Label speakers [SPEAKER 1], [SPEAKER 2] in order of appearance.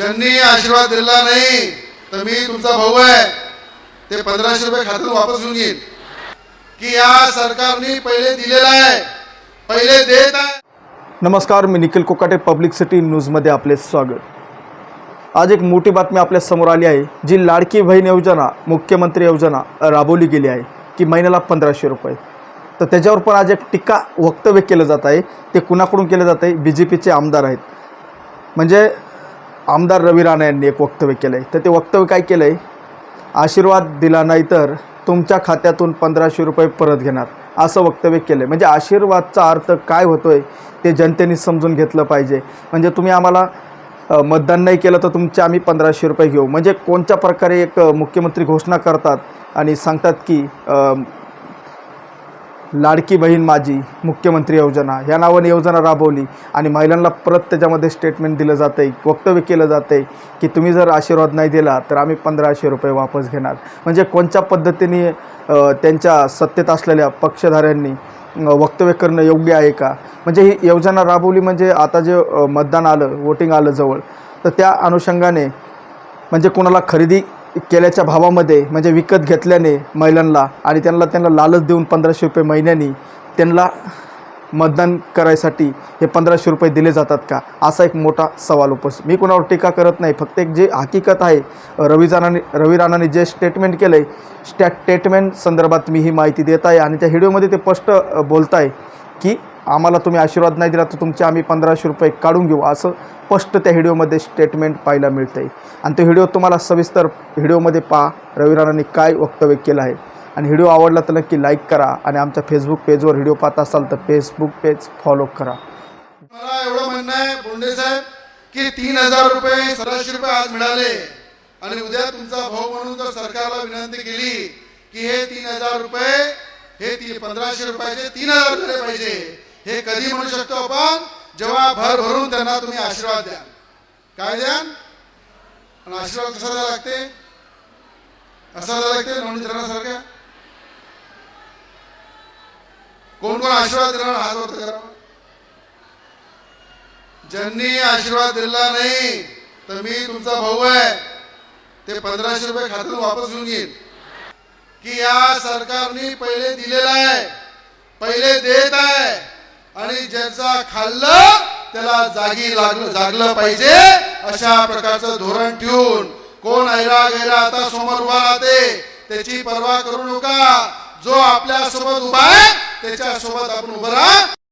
[SPEAKER 1] ज्यांनी आशीर्वाद दिला नाही तर मी तुमचा भाऊ आहे. ते पंधराशे रुपये खात्यात वापस घेऊन येईल. की या सरकारने पहिले दिलेला आहे पहिले देत आहे.
[SPEAKER 2] नमस्कार मी निखिल कोकाटे पब्लिक सिटी न्यूजमध्ये आपले स्वागत. आज एक मोठी बातमी आपल्यासमोर आली आहे जी लाडकी बहीण योजना मुख्यमंत्री योजना राबवली गेली आहे की महिन्याला पंधराशे रुपये. तर त्याच्यावर पण आज एक टीका वक्तव्य केलं जात आहे ते कुणाकडून केलं जात आहे? बी जे पीचे आमदार आहेत. म्हणजे आमदार रवी राणा यांनी एक वक्तव्य केलं आहे तर ते वक्तव्य काय केलं आहे आशीर्वाद दिला नाही तर तुमच्या खात्यातून पंधराशे रुपये परत घेणार. असं वक्तव्य केलं आहे म्हणजे आशीर्वादचा अर्थ काय होतो आहे ते जनतेने समजून घेतलं पाहिजे. म्हणजे तुम्ही आम्हाला मतदान नाही केलं तर तुमचे आम्ही पंधराशे रुपये घेऊ. म्हणजे कोणत्या प्रकारे एक मुख्यमंत्री घोषणा करतात आणि सांगतात की लाडकी बहीण माझी मुख्यमंत्री योजना ह्या नावाने योजना राबवली आणि महिलांना परत त्याच्यामध्ये स्टेटमेंट दिलं जातं आहे वक्तव्य केलं जातं आहे की तुम्ही जर आशीर्वाद नाही दिला तर आम्ही पंधराशे रुपये वापस घेणार. म्हणजे कोणत्या पद्धतीने त्यांच्या सत्तेत असलेल्या पक्षधाऱ्यांनी वक्तव्य करणं योग्य आहे का? म्हणजे ही योजना राबवली म्हणजे आता जे मतदान आलं वोटिंग आलं जवळ तर त्या अनुषंगाने म्हणजे कोणाला खरेदी केल्याच्या भावामध्ये म्हणजे विकत घेतल्याने महिलांना आणि त्यांना त्यांना लालच देऊन पंधराशे रुपये महिन्यानी त्यांना मतदान करायसाठी हे पंधराशे रुपये दिले जातात का? असा एक मोठा सवाल उपस्थित मी कोणावर टीका करत नाही. फक्त एक जे हकीकत आहे रवी राणाने रवी राणाने जे स्टेटमेंट केलं आहे स्टॅ स्टेटमेंट संदर्भात मी ही माहिती देत आहे आणि त्या व्हिडिओमध्ये ते स्पष्ट बोलत आहे की आम्हाला तुम्ही आशीर्वाद नाही दिला तर तुमचे आम्ही पंधराशे रुपये काढून घेऊ असं स्पष्ट त्या व्हिडिओमध्ये स्टेटमेंट पाहायला मिळतं आहे आणि तो व्हिडिओ तुम्हाला सविस्तर व्हिडिओमध्ये पहा रवी राणांनी काय वक्तव्य केलं आहे. आणि व्हिडिओ आवडला तर नक्की लाईक करा आणि आमच्या फेसबुक पेजवर व्हिडिओ पाहत असाल तर फेसबुक पेज फॉलो करा.
[SPEAKER 1] मला एवढं म्हणणं आहे बोंडे साहेब की तीन हजार रुपये सराशे रुपये आज मिळाले. आणि उद्या तुमचा भाऊ म्हणून जर सरकारला विनंती केली की हे तीन हजार रुपये हे ती पंधराशे रुपयाचे तीन हजार झाले पाहिजे. हे कधी म्हणू शकतो आपण? जेव्हा भर भरून त्यांना तुम्ही आशीर्वाद द्या काय द्या आणि आशीर्वाद कसा द्यायला लागते? असा द्यायला लागते? नोंदणी कोण कोण आशीर्वाद देणार? हात वरती करा. ज्यांनी आशीर्वाद दिला नाही तर मी तुमचा भाऊ आहे. ते पंधराशे रुपये खात्यातून वापस घेऊन येईल. की या सरकारने पहिले दिलेला आहे. पहिले देत आहे. आणि ज्याचा खाल्लं त्याला जागी लागलं जागलं पाहिजे अशा प्रकारचं धोरण ठेवून. कोण ऐरा गैरा आता समोर उभा राहते त्याची पर्वा करू नका. जो आपल्यासोबत उभा आहे त्याच्या सोबत आपण उभं राहा.